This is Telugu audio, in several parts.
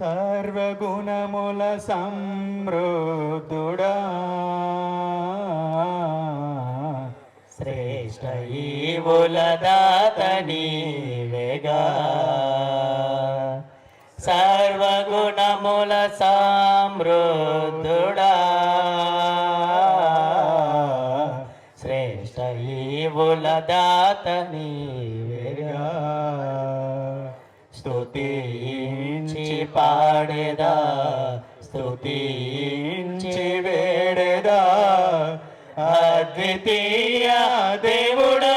సర్వగుణముల సంవృద్ధుడా శ్రేష్ట ఈవుల దాత నీవేగా. సర్వగుణముల సమృద్ధుడా. శ్రేష్ట ఈవుల దాత స్తుతించి పాడేదా స్తుతించి వేడేదా. అద్వితీయ దేవుడా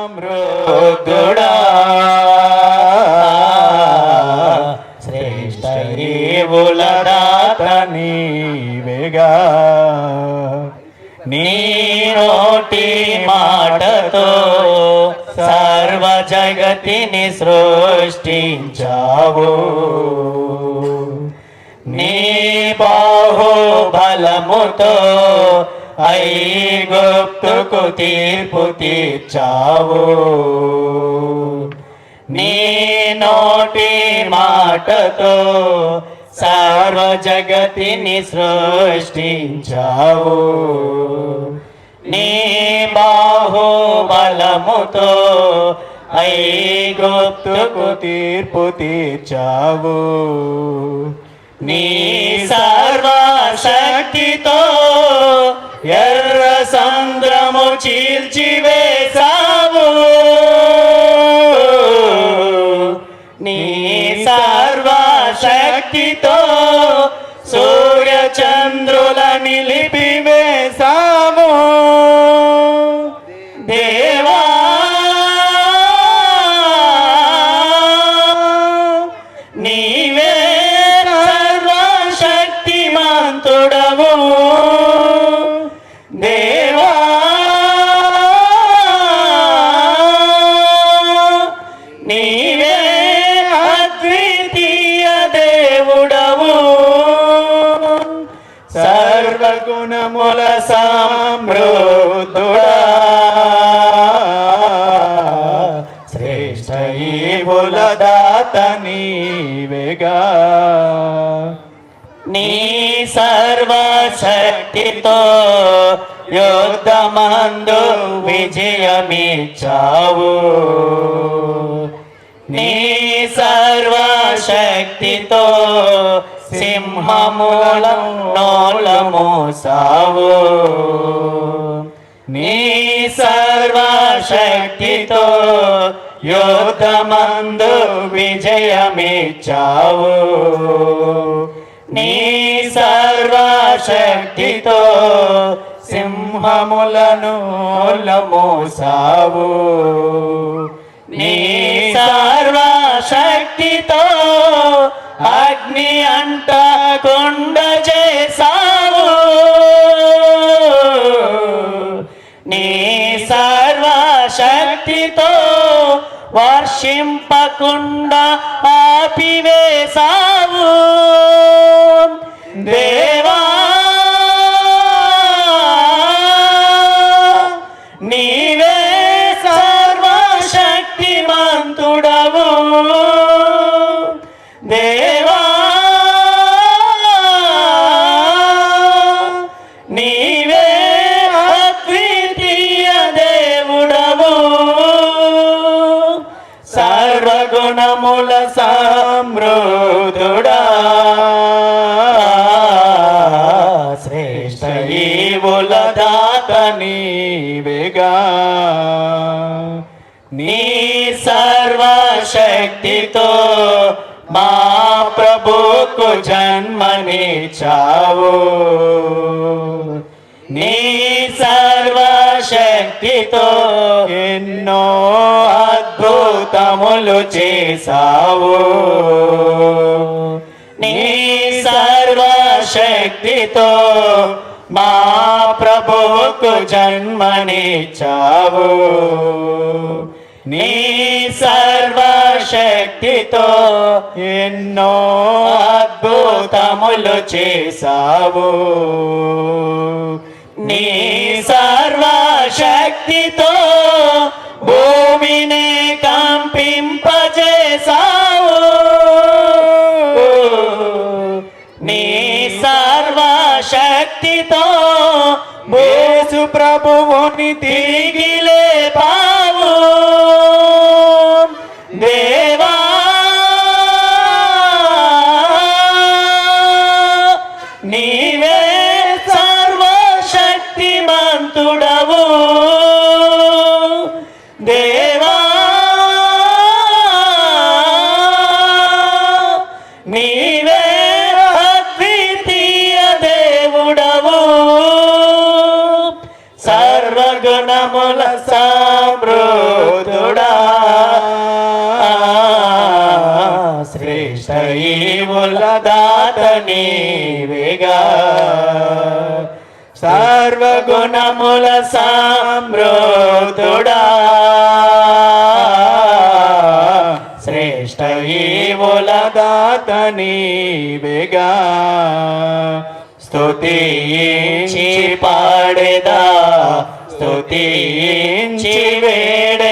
సమృద్ధుడా. శ్రేష్ట దాత నీవేగా నీ నోటి మాటతో సర్వ జగతిని సృష్టించావు. నీ బాహుబలముతో గుప్తుకు తీర్పు తీర్చావు. నీ నోటి మాటతో సర్వ జగతిని సృష్టించావు. నీ బాహుబలముతో ఐగుప్తుకు తీర్పు తీర్చావు. నీ సర్వశక్తితో చీల్చివేశావు. నీ సర్వశక్తితో సూర్యచంద్రుల నిలిపివేశావు. దేవా నీవే సర్వశక్తిమంతుడవు. సర్వగుణముల సమృద్ధుడా శ్రేష్ట ఈవుల దాత నీవేగా నీ సర్వశక్తితో యుద్ధమందు విజయమిచ్చావు. నీ సర్వశక్తితో సింహముల నోళ్ళ మోసావు నీ సర్వశక్తితో యోధమందు విజయమిచ్చావు. నీ సర్వశక్తితో సింహములను మోసావు నీ సర్వశక్తితో అగ్ని అంట కొండ చేసావు నీ సర్వశక్తితో వర్షింపకుండా ఆపివేశావు. దేవా గుణముల సమృద్ధుడా. శ్రేష్ట ఈవుల దాత నీవేగా. నీ సర్వశక్తితో మా ప్రభుకు జన్మనిచ్చావు. నీ సర్వశక్తితో ఎన్నో అద్భుతములు చేసావు నీ సర్వశక్తితో మా ప్రభువుకు జన్మనిచ్చావు. నీ సర్వశక్తితో ఎన్నో అద్భుతములు చేసావు నీ సర్వశక్తితో భూమిని సర్వశక్తితో యేసు ప్రభువుని తిరిగి లేపావు దేవా నీవే సర్వశక్తిమంతుడవు. సర్వగుణముల సమృద్ధుడా శ్రేష్టముల దాత నీవేగా సర్వగుణముల సమృద్ధుడా శ్రేష్ట ఈవుల దాత నీవేగా స్తుతించి పాడేదా స్తుతించి వేడేదా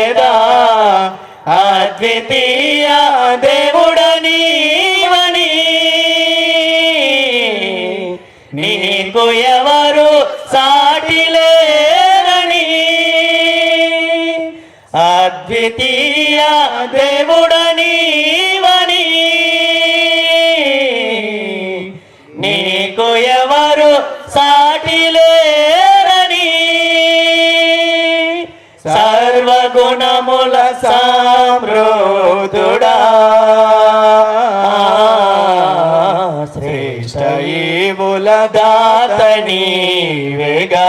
సర్వగుణముల సమృద్ధుడా శ్రేష్ట ఈవుల వేగా